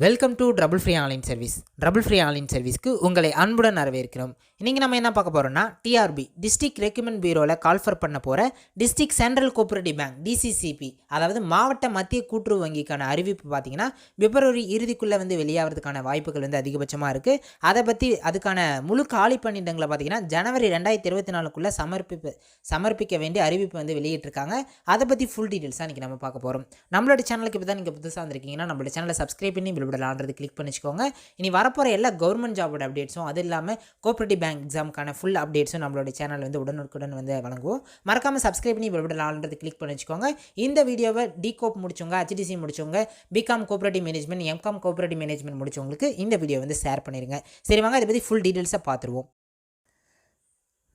Welcome to double free online service double free online சர்வீஸ்க்கு உங்களை அன்புடன் வரவேற்கிறோம். இன்றைக்கி நம்ம என்ன பார்க்க போகிறோம்னா டிஆர்பி டிஸ்ட்ரிக்ட் ரெக்யூமெண்ட் பியூரோவில் கால்ஃபர் பண்ண போகிற district central cooperative bank DCCB அதாவது மாவட்ட மத்திய கூட்டுறவு வங்கிக்கான அறிவிப்பு பார்த்தீங்கன்னா பிப்ரவரி இறுதிக்குள்ளே வந்து வெளியாகிறதுக்கான வாய்ப்புகள் வந்து அதிகபட்சமாக இருக்குது அதை பற்றி அதுக்கான முழு காலி பணியிடங்களை பார்த்தீங்கன்னா ஜனவரி ரெண்டாயிரத்தி இருபத்தி நாலுக்குள்ளே சமர்ப்பிப்பு சமர்ப்பிக்க வேண்டிய அறிவிப்பு வந்து வெளியிட்டிருக்காங்க. அதை பற்றி ஃபுல் டீட்டெயில்ஸாக இன்றைக்கி நம்ம பார்க்க போகிறோம் நம்மளோட சேனலுக்கு இப்போ தான் நீங்கள் புதுசாக வந்திருக்கீங்கன்னா நம்மளோட சேனலை சப்ஸ்கிரைப் பண்ணி விழுவிடலான்றது கிளிக் பண்ணிச்சுக்கோங்க. இனி வரப்போகிற எல்லா கவர்மெண்ட் ஜாபோட அப்டேட்ஸும் அது இல்லாமல் கோஆபரேட்டிவ் பேங்க் எக்ஸாமுக்கான ஃபுல் அப்டேட்ஸும் நம்மளோட சேனல் வந்து உடனுக்குடன் வந்து வழங்குவோம். மறக்காமல் சப்ஸ்கிரைப் பண்ணி விழுவிடலான்றது கிளிக் பண்ணி வச்சுக்கோங்க இந்த வீடியோவை டிகோப் முடிச்சவங்க ஹெச்டிசி முடிச்சவங்க BCom cooperative management MCom cooperative management முடிச்சவங்களுக்கு இந்த வீடியோ வந்து ஷேர் பண்ணிடுங்க சரி வாங்க இதை பற்றி ஃபுல் டீட்டெயில்ஸாக பார்த்துருவோம்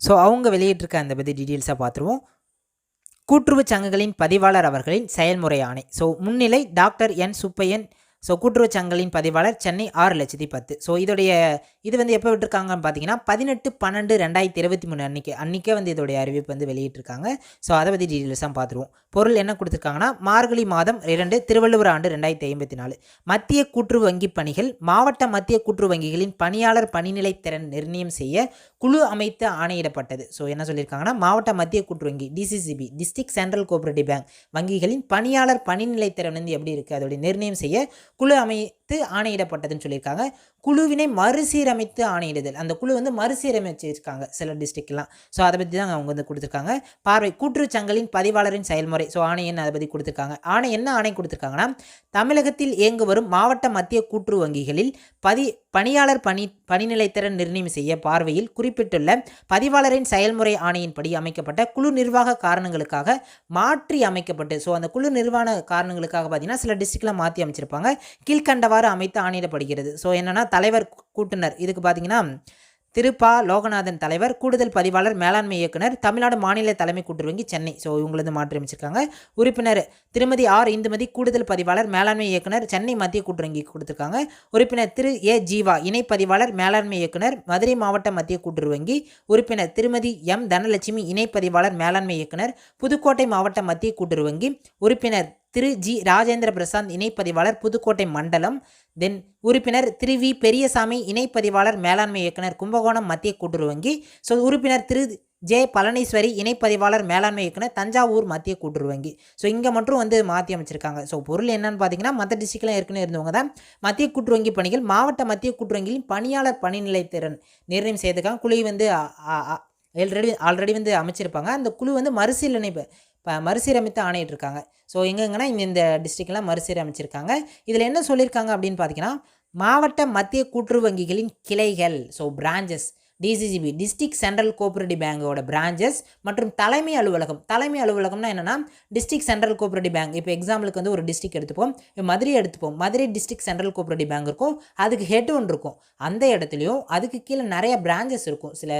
ஸோ அவங்க வெளியிட்டிருக்க அந்த பற்றி டீட்டெயில்ஸாக பார்த்துருவோம் கூட்டுறவுச் சங்கங்களின் பதிவாளர் அவர்களின் செயல்முறை ஆணை. ஸோ முன்னிலை டாக்டர் என். சுப்பையன் ஸோ கூட்டுறவு சங்கங்களின் பதிவாளர் சென்னை ஆறு லட்சத்தி பத்து. ஸோ இதோடைய இது வந்து எப்போ விட்டுருக்காங்கன்னு பார்த்தீங்கன்னா பதினெட்டு பன்னெண்டு ரெண்டாயிரத்தி இருபத்தி மூணு அன்றைக்கி அன்றைக்கே வந்து இதோடைய அறிவிப்பு வந்து வெளியிட்டிருக்காங்க. ஸோ அதை பற்றி டீட்டெயில்ஸாக பார்த்துருவோம். பொருள் என்ன கொடுத்துருக்காங்கன்னா மார்கழி மாதம் இரண்டு திருவள்ளுவர் ஆண்டு ரெண்டாயிரத்தி ஐம்பத்தி நாலு. மத்திய கூட்டுறவு வங்கி பணிகள் மாவட்ட மத்திய கூட்டுறவு வங்கிகளின் பணியாளர் பணிநிலை திறன் நிர்ணயம் செய்ய குழு அமைத்து ஆணையிடப்பட்டது. ஸோ என்ன சொல்லியிருக்காங்கன்னா மாவட்ட மத்திய கூட்டுறவு வங்கி DCCB district central cooperative bank வங்கிகளின் பணியாளர் பணிநிலை திறன் வந்து எப்படி இருக்குது அதோடைய நிர்ணயம் செய்ய குழு அமைத்து ஆணையிடப்பட்டதுன்னு சொல்லியிருக்காங்க. குழுவினை மறுசீரமைத்து ஆணையிடுதல். அந்த குழு வந்து மறுசீரமைச்சிருக்காங்க சில டிஸ்ட்ரிக்ட்லாம். ஸோ அதை பற்றி தான் அவங்க வந்து கொடுத்துருக்காங்க. பார்வை கூட்டுறவுச் பதிவாளரின் செயல்முறை. ஸோ ஆணை என்ன அதை பற்றி கொடுத்துருக்காங்க? ஆணை என்ன ஆணை கொடுத்துருக்காங்கன்னா தமிழகத்தில் இயங்கு வரும் மாவட்ட மத்திய கூற்று வங்கிகளில் பதி பணியாளர் பணி பணிநிலைத்திறன் நிர்ணயம் செய்ய பார்வையில் குறிப்பிட்டுள்ள பதிவாளரின் செயல்முறை ஆணையின்படி அமைக்கப்பட்ட குழு நிர்வாக காரணங்களுக்காக மாற்றி அமைக்கப்பட்டு ஸோ அந்த குழு நிர்வாக காரணங்களுக்காக பார்த்தீங்கன்னா சில டிஸ்ட்ரிக்டில் மாற்றி அமைச்சிருப்பாங்க. கீழ்கண்டவாறு அமைத்து ஆணையிடப்படுகிறது. ஸோ என்னென்னா தலைவர் கூட்டுனர். இதுக்கு பார்த்தீங்கன்னா திருப்பா லோகநாதன் தலைவர் கூடுதல் பதிவாளர் மேலாண்மை இயக்குனர் தமிழ்நாடு மாநில தலைமை கூட்டுருவங்கி சென்னை. ஸோ இவங்களது மாற்றியமைச்சிருக்காங்க உறுப்பினர் திருமதி ஆர் இந்துமதி கூடுதல் பதிவாளர் மேலாண்மை இயக்குனர் சென்னை மத்திய கூட்டுறவு கொடுத்துருக்காங்க. உறுப்பினர் திரு ஏ ஜீவா இணை பதிவாளர் மேலாண்மை இயக்குனர் மதுரை மாவட்ட மத்திய கூட்டுறவு வங்கி உறுப்பினர் திருமதி எம் தனலட்சுமி இணை பதிவாளர் மேலாண்மை இயக்குனர் புதுக்கோட்டை மாவட்ட மத்திய கூட்டுறு வங்கி உறுப்பினர் திரு ஜி ராஜேந்திர பிரசாந்த் இணைப்பதிவாளர் புதுக்கோட்டை மண்டலம் தென் உறுப்பினர் திரு வி பெரியசாமி இணைப்பதிவாளர் மேலாண்மை இயக்குனர் கும்பகோணம் மத்திய கூட்டுறவு வங்கி ஸோ உறுப்பினர் திரு ஜே பழனீஸ்வரி இணைப்பதிவாளர் மேலாண்மை இயக்குனர் தஞ்சாவூர் மத்திய கூட்டுறவு வங்கி. ஸோ இங்கே மட்டும் வந்து மாற்றி அமைச்சிருக்காங்க. ஸோ பொருள் என்னன்னு பார்த்தீங்கன்னா மற்ற டிஸ்ட்ரிக்டில் ஏற்கனவே இருந்தவங்க தான். மத்திய கூட்டுறவு வங்கி பணிகள் மாவட்ட மத்திய கூட்டுறவு வங்கியின் பணியாளர் பணிநிலை திறன் நிர்ணயம் செய்திருக்காங்க. குழு வந்து ஆல்ரெடி ஆல்ரெடி வந்து அமைச்சிருப்பாங்க. அந்த குழு வந்து மறுசீலனை இப்போ மறுசீரமைத்து ஆணையிட்டிருக்காங்க. ஸோ எங்கெங்கன்னா இந்த டிஸ்ட்ரிக்ட்லாம் மறுசீரமைச்சிருக்காங்க. இதில் என்ன சொல்லியிருக்காங்க அப்படின்னு பார்த்தீங்கன்னா மாவட்ட மத்திய கூட்டுறவு வங்கிகளின் கிளைகள் so branches DCCB district central cooperative பேங்கோட பிரான்ச்சஸ் மற்றும் தலைமை அலுவலகம். தலைமை அலுவலகம்னா என்னென்னா டிஸ்ட்ரிக்ட் சென்ட்ரல் கோஆபரேட்டிவ் பேங்க் இப்போ எக்ஸாம்பிளுக்கு வந்து ஒரு டிஸ்ட்ரிக்ட் எடுத்துப்போம். இப்போ மதுரை எடுத்துப்போம். Madurai district central cooperative bank இருக்கும். அதுக்கு ஹெட் ஒன்று இருக்கும். அந்த இடத்துலையும் அதுக்கு கீழே நிறைய பிரான்ச்சஸ் இருக்கும். சில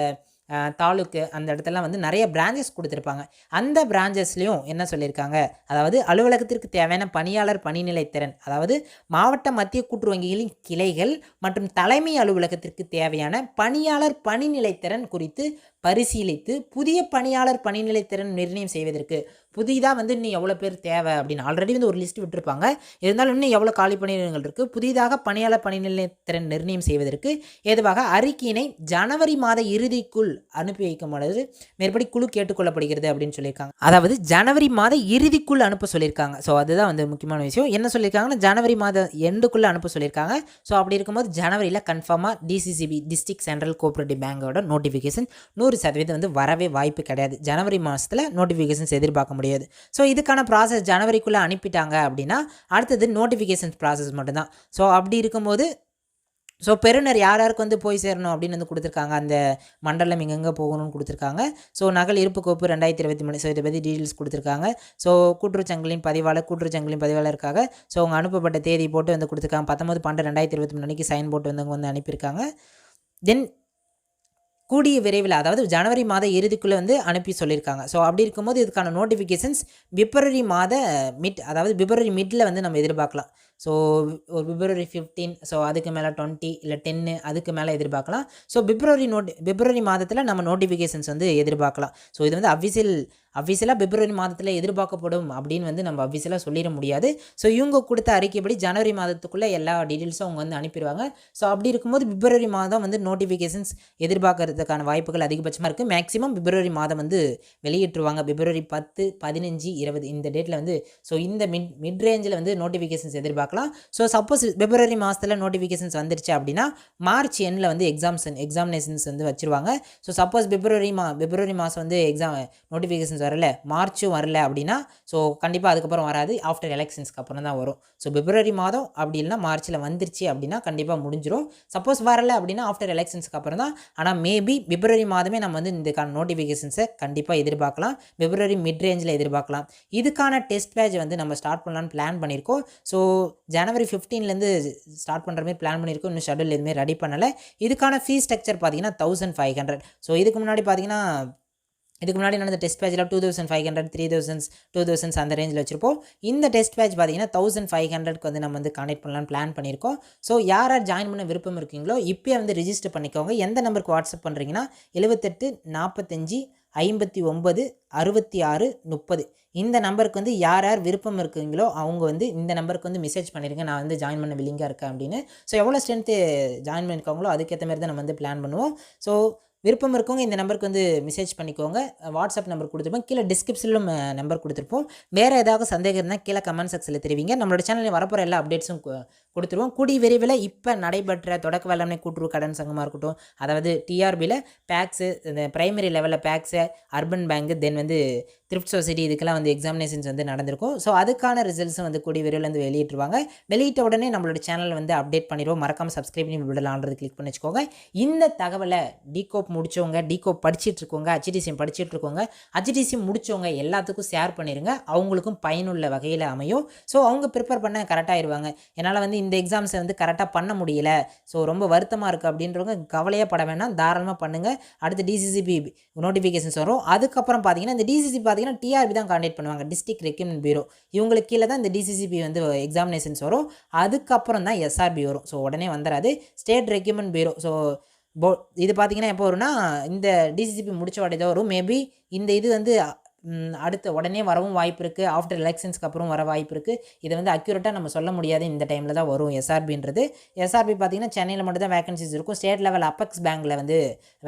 தாலுக்கு அந்த இடத்துலலாம் வந்து நிறைய பிரான்ச்சஸ் கொடுத்துருப்பாங்க. அந்த பிரான்ச்சஸ்லேயும் என்ன சொல்லியிருக்காங்க? அதாவது அலுவலகத்திற்கு தேவையான பணியாளர் பணிநிலை திறன் அதாவது மாவட்ட மத்திய கூட்டுறவு வங்கிகளின் கிளைகள் மற்றும் தலைமை அலுவலகத்திற்கு தேவையான பணியாளர் பணிநிலை திறன் குறித்து பரிசீலித்து புதிய பணியாளர் பணிநிலை திறன் நிர்ணயம் செய்வதற்கு புதிதாக வந்து இன்னும் எவ்வளோ பேர் தேவை அப்படின்னு ஆல்ரெடி வந்து ஒரு லிஸ்ட் விட்டுருப்பாங்க. இருந்தாலும் இன்னும் எவ்வளோ காலி பணியிடங்கள் இருக்குது புதிதாக பணியாளர் பணிநிலை திறன் நிர்ணயம் செய்வதற்கு ஏதுவாக அறிக்கையினை ஜனவரி மாத இறுதிக்குள் அனுப்பி வைக்கும்பொழுது மேற்படி குழு கேட்டுக்கொள்ளப்படுகிறது அப்படின்னு சொல்லியிருக்காங்க. அதாவது ஜனவரி மாத இறுதிக்குள் அனுப்ப சொல்லியிருக்காங்க. ஸோ அதுதான் வந்து முக்கியமான விஷயம். என்ன சொல்லியிருக்காங்கன்னா ஜனவரி மாத எண்டுக்குள்ளே அனுப்ப சொல்லியிருக்காங்க. ஸோ அப்படி இருக்கும்போது ஜனவரியில் கன்ஃபார்மாக டிசிசிபி டிஸ்ட்ரிக்ட் சென்ட்ரல் கோஆபரேட்டிவ் பேங்கோட நோட்டிஃபிகேஷன் நூறு சதவீதம் வந்து வரவே வாய்ப்பு கிடையாது. ஜனவரி மாதத்தில் நோட்டிஃபிகேஷன்ஸ் எதிர்பார்க்க முடியாது. ஸோ இதுக்கான ப்ராசஸ் ஜனவரிக்குள்ளே அனுப்பிட்டாங்க அப்படின்னா அடுத்தது நோட்டிஃபிகேஷன்ஸ் ப்ராசஸ் மட்டும்தான். ஸோ அப்படி இருக்கும்போது ஸோ பெறுநர் யார் யாருக்கு வந்து போய் சேரணும் அப்படின்னு வந்து கொடுத்துருக்காங்க. அந்த மண்டலம் எங்கெங்கே போகணும்னு கொடுத்துருக்காங்க. ஸோ நகல் இருப்பு கோப்பு ரெண்டாயிரத்தி இருபத்தி மூணு ஸோ இதை பற்றி டீட்டெயில்ஸ் கொடுத்துருக்காங்க. ஸோ கூட்டுறச்சங்கலின் பதிவாளர் கூட்டுறச்சங்கலின் பதிவாளருக்காக ஸோ அவங்க அனுப்பப்பட்ட தேதி போட்டு வந்து கொடுத்துருக்காங்க. பத்தொம்பது பன்னெண்டு ரெண்டாயிரத்தி இருபத்தி மூணு அன்றைக்கி சைன் போட்டு வந்து வந்து அனுப்பியிருக்காங்க. தென் கூடிய விரைவில் அதாவது ஜனவரி மாத இறுதிக்குள்ளே வந்து அனுப்பி சொல்லியிருக்காங்க. ஸோ அப்படி இருக்கும்போது இதுக்கான நோட்டிஃபிகேஷன்ஸ் பிப்ரவரி மாத மிட் அதாவது பிப்ரவரி மிட்டில் வந்து நம்ம எதிர்பார்க்கலாம். ஸோ ஒரு பிப்ரவரி ஃபிஃப்டீன் ஸோ அதுக்கு மேலே டுவெண்ட்டி இல்லை டென்னு அதுக்கு மேலே எதிர்பார்க்கலாம். ஸோ பிப்ரவரி நோட்டி பிப்ரவரி மாதத்தில் நம்ம நோட்டிஃபிகேஷன்ஸ் வந்து எதிர்பார்க்கலாம். ஸோ இது வந்து அஃபிஷியல் அஃபீஷியலாக பிப்ரவரி மாதத்தில் எதிர்பார்க்கப்படும் அப்படின்னு வந்து நம்ம அஃபீஷியலாக சொல்லிட முடியாது. ஸோ இவங்க கொடுத்த அறிக்கைப்படி ஜனவரி மாதத்துக்குள்ளே எல்லா டீட்டெயில்ஸும் அவங்க வந்து அனுப்பிடுவாங்க. ஸோ அப்படி இருக்கும்போது பிப்ரவரி மாதம் வந்து நோட்டிஃபிகேஷன்ஸ் எதிர்பார்க்கறதுக்கான வாய்ப்புகள் அதிகபட்சமாக இருக்குது மேக்ஸிமம் பிப்ரவரி மாதம் வந்து வெளியிட்டுருவாங்க. பிப்ரவரி பத்து பதினஞ்சு இருபது இந்த டேட்டில் வந்து ஸோ இந்த மிட் மிட் ரேஞ்சில் வந்து நோட்டிஃபிகேஷன்ஸ் எதிர்பார்க்கலாம். ஸோ சப்போஸ் பிப்ரவரி மாதத்தில் நோட்டிஃபிகேஷன்ஸ் வந்துருச்சு அப்படின்னா மார்ச் எண்ணில் வந்து எக்ஸாம்ஸ் எக்ஸாமினேஷன்ஸ் வந்து வச்சுருவாங்க. ஸோ சப்போஸ் பிப்ரவரி மா பிப்ரவரி மாதம் வந்து எக்ஸாம் நோட்டிஃபிகேஷன்ஸ் வரல மார்ச்சும் வரல அப்படின்னா ஸோ கண்டிப்பாக அதுக்கப்புறம் வராது. ஆஃப்டர் எலெக்ஷன்ஸ்க்கு அப்புறம் தான் வரும். ஸோ பிப்ரவரி மாதம் அப்படி இல்லைனா மார்ச்சில் வந்துருச்சு அப்படின்னா கண்டிப்பாக முடிஞ்சிடும் சப்போஸ் வரல அப்படின்னா ஆஃப்டர் எலெக்ஷன்ஸ்க்கு அப்புறம் தான். ஆனால் மேபி பிப்ரவரி மாதமே நம்ம வந்து இதுக்கான நோட்டிஃபிகேஷன்ஸை கண்டிப்பாக எதிர்பார்க்கலாம். பிப்ரவரி மிட் ரேஞ்சில் எதிர்பார்க்கலாம். இதுக்கான டெஸ்ட் பேட்ச் வந்து நம்ம ஸ்டார்ட் பண்ணலான்னு பிளான் பண்ணியிருக்கோம். ஸோ ஜனவரி ஃபிஃப்டீன்லேருந்து ஸ்டார்ட் பண்ணுற மாதிரி பிளான் பண்ணியிருக்கோம். இன்னும் ஷெடியூல் எதுவுமே ரெடி பண்ணலை. இதுக்கான ஃபீஸ் ஸ்ட்ரக்சர் பார்த்தீங்கன்னா தௌசண்ட் ஃபைவ் ஹண்ட்ரட் ஸோ இதுக்கு முன்னாடி பார்த்தீங்கன்னா இதுக்கு முன்னாடி நடந்த டெஸ்ட் பேட்சில் two thousand five hundred three thousands two thousands அந்த ரேஞ்சில் வச்சிருப்போம். இந்த டெஸ்ட் பேட்ச் பார்த்தீங்கன்னா தௌசண்ட் ஃபைவ் ஹண்ட்ரட்க்கு வந்து நம்ம வந்து கனெக்ட் பண்ணலாம் பிளான் பண்ணியிருக்கோம். ஸோ யார் யார் ஜாயின் பண்ண விருப்பம் இருக்கீங்களோ இப்போயே வந்து ரிஜிஸ்டர் பண்ணிக்கோங்க. எந்த நம்பருக்கு வாட்ஸ்அப் பண்ணுறீங்கன்னா எழுபத்தெட்டு நாற்பத்தஞ்சு ஐம்பத்தி ஒம்பது அறுபத்தி ஆறு முப்பது. இந்த நம்பருக்கு வந்து யார் யார் விருப்பம் இருக்குங்களோ அவங்க வந்து இந்த நம்பருக்கு வந்து மெசேஜ் பண்ணிடுங்க நான் வந்து ஜாயின் பண்ண வில்லிங்காக இருக்கேன் அப்படின்னு. ஸோ எவ்வளோ ஸ்ட்ரென்த்து ஜாயின் பண்ணியிருக்காங்களோ அதுக்கேற்ற மாதிரி தான் நம்ம வந்து பிளான் பண்ணுவோம். ஸோ விருப்பம் இருக்கவங்க இந்த நம்பருக்கு வந்து மெசேஜ் பண்ணிக்கோங்க. வாட்ஸ்அப் நம்பர் கொடுத்துருப்போம். கீழே டிஸ்கிரிப்ஷனிலும் நம்பர் கொடுத்துருப்போம். வேறு ஏதாவது சந்தேகம் இருந்தால் கீழே கமெண்ட் செக்ஷனில் தெரிவிங்க. நம்மளோட சேனலில் வரப்போகிற எல்லா அப்டேட்ஸும் கொடுத்துருவோம். கூடி விரைவில் இப்போ நடைபெற்ற தொடக்க வேளாண்மை கூட்டுறவு கடன் சங்கமாக இருக்கட்டும் அதாவது டிஆர்பியில் பேக்ஸு இந்த பிரைமரி லெவலில் பேக்ஸு அர்பன் பேங்க்கு தென் வந்து த்ரிஃப்ட் சொசைட்டி இதுக்கெல்லாம் வந்து எக்ஸாமினேஷன்ஸ் வந்து நடந்திருக்கும். ஸோ அதுக்கான ரிசல்ட்ஸும் வந்து கூடி விரைவில் வந்து வெளியிட்டுருவாங்க. வெளியிட்ட உடனே நம்மளோட சேனல் வந்து அப்டேட் பண்ணிடுவோம். மறக்காமல் சப்ஸ்கிரைப் பண்ணி விடலான்றது கிளிக் பண்ணி வச்சுக்கோங்க இந்த தகவலை டிகோப் முடிச்சவங்க டிகோப் படிச்சுட்டு இருக்கவங்க ஹச்டிசிஎம் படிச்சுட்டு இருக்கவங்க ஹச்டிசிஎம் முடிச்சவங்க எல்லாத்துக்கும் ஷேர் பண்ணிடுங்க அவங்களுக்கும் பயனுள்ள வகையில் அமையும். ஸோ அவங்க ப்ரிப்பேர் பண்ண கரெக்டாகிடுவாங்க என்னால் வந்து இந்த எக்ஸாம்ஸை வந்து கரெக்டாக பண்ண முடியல. ஸோ ரொம்ப வருத்தமாக இருக்குது அப்படின்றவங்க கவலையே பட வேணாம். தாராளமாக பண்ணுங்கள் அடுத்து டிசிசிபி நோட்டிஃபிகேஷன்ஸ் வரும். அதுக்கப்புறம் பார்த்தீங்கன்னா இந்த டிசிசிபி பார்த்தீங்கன்னா டிஆர்பி தான் கான்டெக்ட் பண்ணுவாங்க. டிஸ்ட்ரிக்ட் ரெக்யூமெண்ட் பியூரோ இவங்களுக்கு கீழே தான் இந்த டிசிசிபி வந்து எக்ஸாமினேஷன்ஸ் வரும். அதுக்கப்புறம் தான் எஸ்ஆர்பி வரும். ஸோ உடனே வந்துடாது ஸ்டேட் ரெக்யூமெண்ட் பியூரோ ஸோ போ இது பார்த்தீங்கன்னா எப்போ வரும்னா இந்த டிசிசிபி முடிச்ச உடனே தான் வரும். மேபி இந்த இது வந்து அடுத்த உடனே வரவும் வாய்ப்பு இருக்குது ஆஃப்டர் எலெக்ஷன்ஸ்க்கு அப்புறம் வர வாய்ப்பு இருக்குது இதை வந்து அக்யூரேட்டாக நம்ம சொல்ல முடியாது. இந்த டைமில் தான் வரும் எஸ்ஆர்பின்றது எஸ்ஆர்பி பார்த்திங்கன்னா சென்னையில் மட்டும் தான் வேகன்சிஸ் இருக்கும். ஸ்டேட் லெவல் அப்பெக்ஸ் பேங்க்கில் வந்து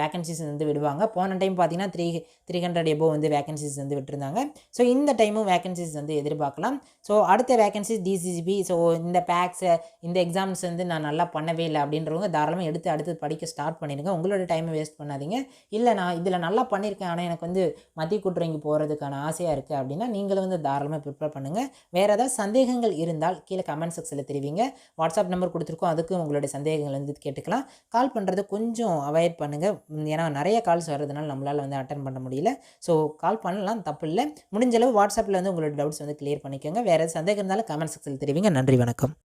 வேகன்சிஸ் வந்து விடுவாங்க. போன டைம் பார்த்திங்கன்னா த்ரீ த்ரீ ஹண்ட்ரட் எபோ வந்து வேகன்சிஸ் வந்து விட்டுருந்தாங்க. ஸோ இந்த டைமும் வேகன்சிஸ் வந்து எதிர்பார்க்கலாம். ஸோ அடுத்த வேகன்சிஸ் டிசிசிபி ஸோ இந்த பேக்ஸை இந்த எக்ஸாம்ஸ் வந்து நான் நல்லா பண்ணவே இல்லை அப்படின்றவங்க தாராளமாக எடுத்து அடுத்து படிக்க ஸ்டார்ட் பண்ணிடுங்க. உங்களோட டைமை வேஸ்ட் பண்ணாதீங்க. இல்லை நான் இதில் நல்லா பண்ணியிருக்கேன். ஆனால் எனக்கு வந்து மத்திய கூட்டுறவங்க போகிற போகிறதுக்கான ஆசையாக இருக்குது அப்படின்னா நீங்களும் வந்து தாராளமாக ப்ரிப்பேர் பண்ணுங்கள் வேறு ஏதாவது சந்தேகங்கள் இருந்தால் கீழே கமெண்ட் செக்ஷனில் தெரிவிங்க. வாட்ஸ்அப் நம்பர் கொடுத்துருக்கோம். அதுக்கும் உங்களுடைய சந்தேகங்கள் வந்து கேட்டுக்கலாம். கால் பண்ணுறது கொஞ்சம் அவாய்ட் பண்ணுங்கள் ஏன்னா நிறைய கால்ஸ் வர்றதுனால நம்மளால் வந்து அட்டன் பண்ண முடியல. ஸோ கால் பண்ணலாம். தப்பு இல்லை. முடிஞ்சளவு வாட்ஸ்அப்பில் வந்து உங்களோட டவுட்ஸ் வந்து கிளியர் பண்ணிக்கோங்க. வேறு சந்தேகம் இருந்தாலும் கமெண்ட் செக்ஷனில் தெரிவிங்க. நன்றி வணக்கம்.